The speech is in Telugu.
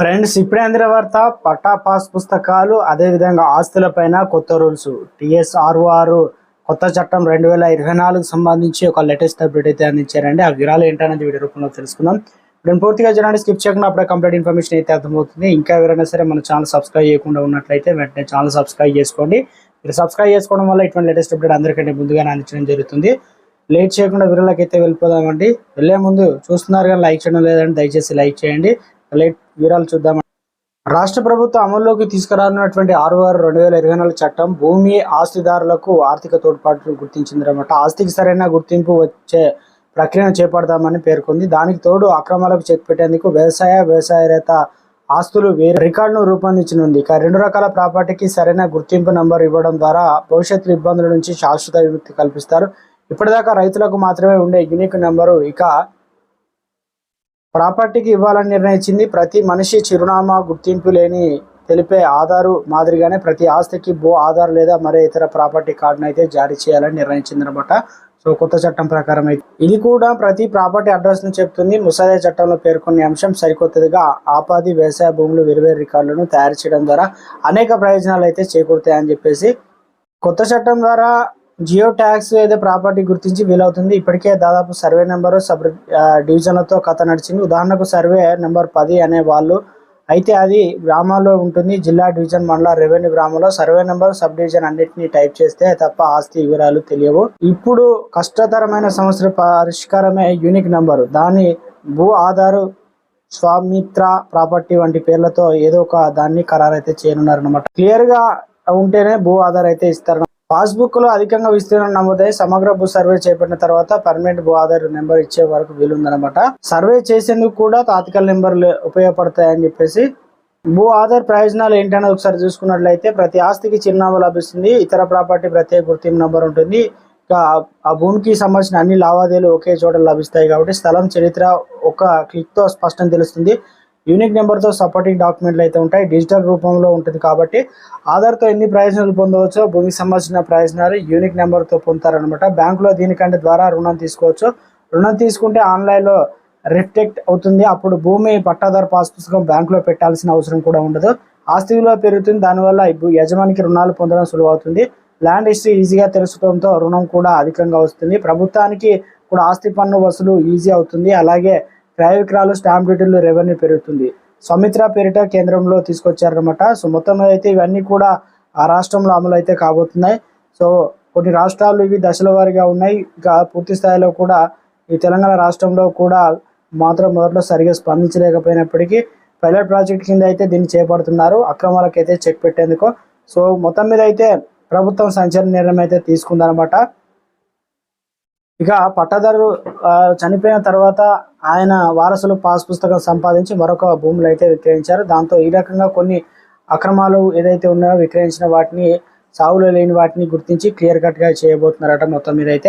ఫ్రెండ్స్ ఇప్పుడే అందిన వార్త పట్టా పాస్ పుస్తకాలు అదేవిధంగా ఆస్తులపైన కొత్త రూల్స్. టిఎస్ఆర్ఓఆర్ కొత్త చట్టం రెండు వేల ఇరవై నాలుగు సంబంధించి ఒక లేటెస్ట్ అప్డేట్ అయితే అందించారండి. ఆ వివరాలు ఏంటనేది వీడియో రూపంలో తెలుసుకుందాం. ఇప్పుడు పూర్తిగా జనాన్ని స్కిప్ చేయకుండా అప్పుడే కంప్లీట్ ఇన్ఫర్మేషన్ అయితే అర్థమవుతుంది. ఇంకా ఎవరైనా సరే మన ఛానల్ సబ్స్క్రైబ్ చేయకుండా ఉన్నట్లయితే వెంటనే ఛానల్ సబ్స్క్రైబ్ చేసుకోండి. మీరు సబ్స్క్రైబ్ చేసుకోవడం వల్ల ఇటువంటి లేటెస్ట్ అప్డేట్ అందరికంటే ముందుగానే అందించడం జరుగుతుంది. లేట్ చేయకుండా వివరాలకు అయితే వెళ్ళిపోదామండి. వెళ్ళే ముందు చూస్తున్నారు కానీ లైక్ చేయడం లేదంటే దయచేసి లైక్ చేయండి. లేట్ వివరాలు చూద్దాం. రాష్ట్ర ప్రభుత్వం అమల్లోకి తీసుకురానున్నటువంటి ఆరు ఆరు రెండు వేల ఇరవై నాలుగు చట్టం భూమి ఆస్తిదారులకు ఆర్థిక తోడ్పాట్లు గుర్తించిందన్నమాట. ఆస్తికి సరైన గుర్తింపు వచ్చే ప్రక్రియను చేపడతామని పేర్కొంది. దానికి తోడు అక్రమాలకు చెక్ పెట్టేందుకు వ్యవసాయ వ్యవసాయరేత ఆస్తులు వేరే రికార్డును రూపొందించనుంది. ఇక రెండు రకాల ప్రాపర్టీకి సరైన గుర్తింపు నంబర్ ఇవ్వడం ద్వారా భవిష్యత్తు ఇబ్బందుల నుంచి శాశ్వత విముక్తి కల్పిస్తారు. ఇప్పటిదాకా రైతులకు మాత్రమే ఉండే యూనిక్ నెంబరు ఇక ప్రాపర్టీకి ఇవ్వాలని నిర్ణయించింది. ప్రతి మనిషి చిరునామా గుర్తింపు లేని తెలిపే ఆధారు మాదిరిగానే ప్రతి ఆస్తికి భూ ఆధార్ లేదా మరే ఇతర ప్రాపర్టీ కార్డును అయితే జారీ చేయాలని నిర్ణయించింది అనమాట సో కొత్త చట్టం ప్రకారం అయితే. ఇది కూడా ప్రతి ప్రాపర్టీ అడ్రస్ను చెప్తుంది. ముసాయిదా చట్టంలో పేర్కొనే అంశం సరికొత్తదిగా ఆపాది వ్యవసాయ భూములు వేరువేరు రికార్డులను తయారు చేయడం ద్వారా అనేక ప్రయోజనాలు అయితే చేకూరుతాయని చెప్పేసి కొత్త చట్టం ద్వారా జియో ట్యాక్స్ ఏదో ప్రాపర్టీ గుర్తించి వీలవుతుంది. ఇప్పటికే దాదాపు సర్వే నెంబరు సబ్ డివిజన్లతో కథ నడిచింది. ఉదాహరణకు సర్వే నెంబర్ పది అనే వాళ్ళు అయితే అది గ్రామాల్లో ఉంటుంది. జిల్లా డివిజన్ మండల రెవెన్యూ గ్రామంలో సర్వే నెంబర్ సబ్ డివిజన్ అన్నిటిని టైప్ చేస్తే తప్ప ఆస్తి వివరాలు తెలియవు. ఇప్పుడు కష్టతరమైన సమస్య పరిష్కారమే యూనిక్ నెంబరు. దాని భూ ఆధారు స్వామిత్ర ప్రాపర్టీ వంటి పేర్లతో ఏదో ఒక దాన్ని ఖరారు అయితే చేయనున్నారు అనమాట క్లియర్గా ఉంటేనే భూ ఆధార్ అయితే ఇస్తారు పాస్బుక్లో అధికంగా విస్తీర్ణం నమోదై సమగ్ర భూ సర్వే చేపట్టిన తర్వాత పర్మనెంట్ భూ ఆధార్ నెంబర్ ఇచ్చే వరకు వీలుందనమాట సర్వే చేసేందుకు కూడా తాత్కాల నెంబర్లు ఉపయోగపడతాయని చెప్పేసి భూ ఆధార్ ప్రయోజనాలు ఏంటనేది ఒకసారి చూసుకున్నట్లయితే ప్రతి ఆస్తికి చిరునామా లభిస్తుంది ఇతర ప్రాపర్టీ ప్రత్యేక గుర్తింపు నంబర్ ఉంటుంది. ఆ- భూమికి సంబంధించిన అన్ని లావాదేవీలు ఒకే చోట లభిస్తాయి కాబట్టి స్థలం చరిత్ర ఒక క్లిక్తో స్పష్టం తెలుస్తుంది. యూనిక్ నెంబర్తో సపోర్టింగ్ డాక్యుమెంట్లు అయితే ఉంటాయి. డిజిటల్ రూపంలో ఉంటుంది కాబట్టి ఆధార్తో ఎన్ని ప్రయోజనాలు పొందవచ్చో భూమికి సంబంధించిన ప్రయోజనాలు యూనిక్ నెంబర్తో పొందుతారనమాట బ్యాంకులో దీనికంటే ద్వారా రుణం తీసుకోవచ్చు. రుణం తీసుకుంటే ఆన్లైన్లో రిఫ్లెక్ట్ అవుతుంది. అప్పుడు భూమి పట్టాదారు పాస్ పుస్తకం బ్యాంకులో పెట్టాల్సిన అవసరం కూడా ఉండదు. ఆస్తి విలువ పెరుగుతుంది. దానివల్ల భూ- యజమానికి రుణాలు పొందడం సులువవుతుంది. ల్యాండ్ హిస్టరీ ఈజీగా తెలుసుకోవడంతో రుణం కూడా అధికంగా వస్తుంది. ప్రభుత్వానికి కూడా ఆస్తి పన్ను వసూలు ఈజీ అవుతుంది. అలాగే క్రయ విక్రయాలు స్టాంప్ డ్యూటీలు రెవెన్యూ పెరుగుతుంది. సుమిత్ర పేరిట కేంద్రంలో తీసుకొచ్చారనమాట సో మొత్తం మీద అయితే ఇవన్నీ కూడా ఆ రాష్ట్రంలో అమలు అయితే కాబోతున్నాయి. సో కొన్ని రాష్ట్రాలు ఇవి దశల వారీగా ఉన్నాయి. ఇంకా పూర్తి స్థాయిలో కూడా ఈ తెలంగాణ రాష్ట్రంలో కూడా మాత్రం మొదట్లో సరిగా స్పందించలేకపోయినప్పటికీ పైలట్ ప్రాజెక్ట్ కింద అయితే దీన్ని చేపడుతున్నారు. అక్రమాలకైతే చెక్ పెట్టేందుకు. సో మొత్తం మీద అయితే ప్రభుత్వం సంచలన నిర్ణయం అయితే తీసుకుందనమాట ఇక పట్టదారు ఆ, చనిపోయిన తర్వాత ఆయన వారసులు పాస్ పుస్తకం సంపాదించి మరొక భూములు అయితే విక్రయించారు. దాంతో ఈ రకంగా కొన్ని అక్రమాలు ఏదైతే ఉన్నాయో విక్రయించిన వాటిని సాగులో లేని వాటిని గుర్తించి క్లియర్ కట్గా చేయబోతున్నారట మొత్తం మీద అయితే.